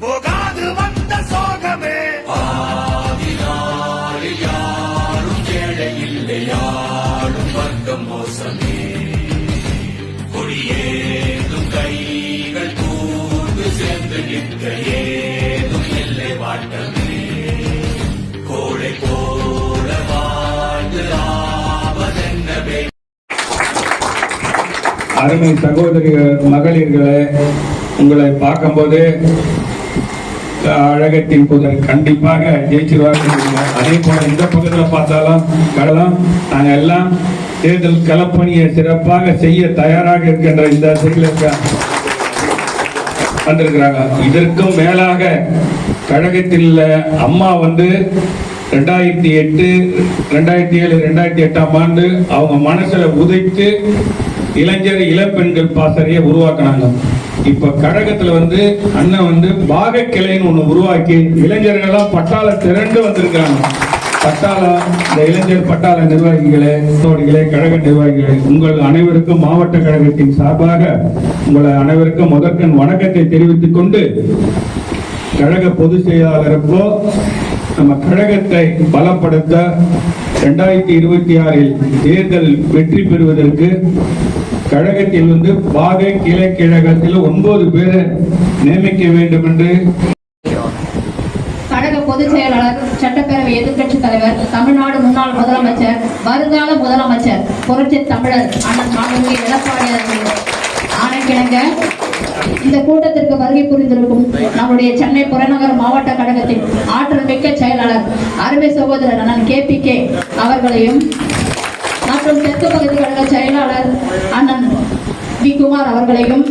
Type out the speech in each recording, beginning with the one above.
போகாது வந்த சோகமே. அருமை சகோதரி மகளிர்களே உங்களை பார்க்கும்போது அழகத்தின் புதர் கண்டிப்பாக ஜெயிச்சிருவார்கள் அதே போல இந்த பக்கத்தில் பார்த்தாலும் கடலாம் நாங்கள் எல்லாம் தேர்தல் களப்பணியை சிறப்பாக செய்ய தயாராக இருக்கின்ற இந்த செயலுக்கு வந்திருக்கிறாங்க. இதற்கும் மேலாக கழகத்தில் அம்மா வந்து ரெண்டாயிரத்தி எட்டு ரெண்டாயிரத்தி ஏழு ரெண்டாயிரத்தி எட்டாம் ஆண்டு அவங்க மனசுல உதைத்து இளைஞர் இளப்பெண்கள் பாசறையை உருவாக்குனாங்க. இப்ப கழகத்துல வந்து அண்ணன் வந்து பாக கிளைன்னு ஒண்ணு உருவாக்கி இளைஞர்கள்லாம் பட்டாள திரண்டு வந்திருக்காங்க பட்டாளா இந்த இளைஞர் பட்டாள நிர்வாகிகளே தோழிகளே கழக நிர்வாகிகளே உங்கள் அனைவருக்கும் மாவட்ட கழகத்தின் சார்பாக உங்களை அனைவருக்கும் முதற்கண் வணக்கத்தை தெரிவித்துக் கொண்டு கழக பொதுச் செயலாளருக்கோ நம்ம கழகத்தை பலப்படுத்த ரெண்டாயிரத்தி இருபத்தி ஆறில் தேர்தல் வெற்றி பெறுவதற்கு கழகத்தில் வந்து பாக கிளை கிழகத்தில் ஒன்பது பேரை நியமிக்க வேண்டும் என்று கழக பொதுச் செயலாளர் சட்டப்பேரவை எதிர்க்கட்சி தலைவர் தமிழ்நாடு முன்னாள் முதலமைச்சர் வருங்கால முதலமைச்சர் புரட்சி தமிழர் அண்ணன் மாண்புமிகு எடப்பாடி அவர்கள். ஆணைக்கிணங்க. இந்த கூட்டத்திற்கு வருகை புரிந்திருக்கும் நம்முடைய சென்னை புறநகர் மாவட்ட கழகத்தின் ஆற்றல் மிக்க செயலாளர் அருமை சகோதரர் அண்ணன் கே பி கே அவர்களையும் மற்றும் தெற்கு பகுதி கழக செயலாளர் அண்ணன் வி. குமார் அவர்களையும்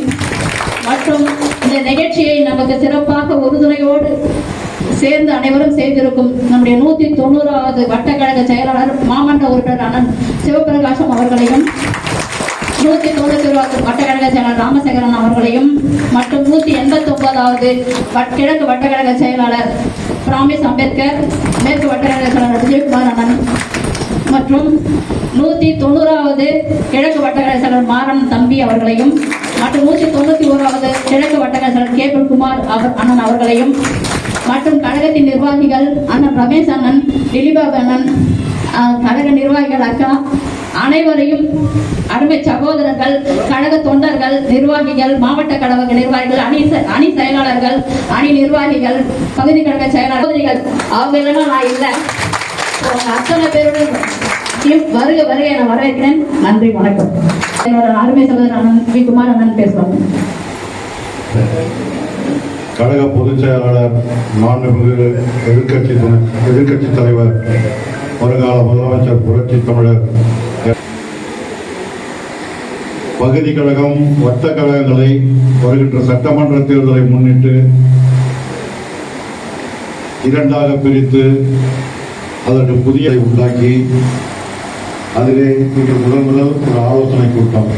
மற்றும் இந்த நிகழ்ச்சியை நமக்கு சிறப்பாக உறுதுணையோடு சேர்ந்து அனைவரும் செய்திருக்கும் நம்முடைய நூத்தி தொண்ணூறாவது வட்டக்கழக செயலாளர் மாமன்ற உறுப்பினர் அண்ணன் சிவபிரகாசம் அவர்களையும் நூத்தி தொண்ணூத்தி ஒருவாவது வட்டக்கழக செயலாளர் ராமசேகரன் அவர்களையும் மற்றும் நூத்தி எண்பத்தி ஒன்பதாவது கிழக்கு வட்டக்கழக செயலாளர் ராமேஷ் அம்பேத்கர் மேற்கு வட்டக்கழக செயலாளர் விஜயகுமார் அண்ணன் மற்றும் நூத்தி தொண்ணூறாவது கிழக்கு வட்டக்கழக செயலர் மாறன் தம்பி அவர்களையும் மற்றும் நூத்தி தொண்ணூத்தி ஓராவது கிழக்கு வட்டக்கழக செயலர் கேபிள் குமார் அவர் அண்ணன் அவர்களையும் மற்றும் கழகத்தின் நிர்வாகிகள் அண்ணன் ரமேஷ் அண்ணன் திலீபாபு அண்ணன் கழக நிர்வாகிகள் அக்கா அனைவரையும் அருமை சகோதரர்கள் கழக தொண்டர்கள் நிர்வாகிகள் மாவட்ட கழக நிர்வாகிகள் அணி அணி செயலாளர்கள் அணி நிர்வாகிகள் பகுதி கழக செயலாளர்கள் அவங்க இல்லைன்னா நான் இல்லை. உங்க அத்தனை பேருடன் வருக வருக என வரவேற்கிறேன். நன்றி வணக்கம். என்னோட அருமை சகோதரர் அண்ணன் வி. குமார் அண்ணன் பேசுவாங்க. கழக பொதுச் செயலாளர் மாண்புமிகு எதிர்கட்சி எதிர்கட்சி தலைவர் வருங்கால முதலமைச்சர் புரட்சி தமிழர் பகுதி கழகம் வட்ட கழகங்களை வருகின்ற சட்டமன்ற தேர்தலை முன்னிட்டு இரண்டாக பிரித்து அதற்கு புதிய உண்டாக்கி அதிலே இன்று முதல் முதல் ஒரு ஆலோசனை கூட்டம்.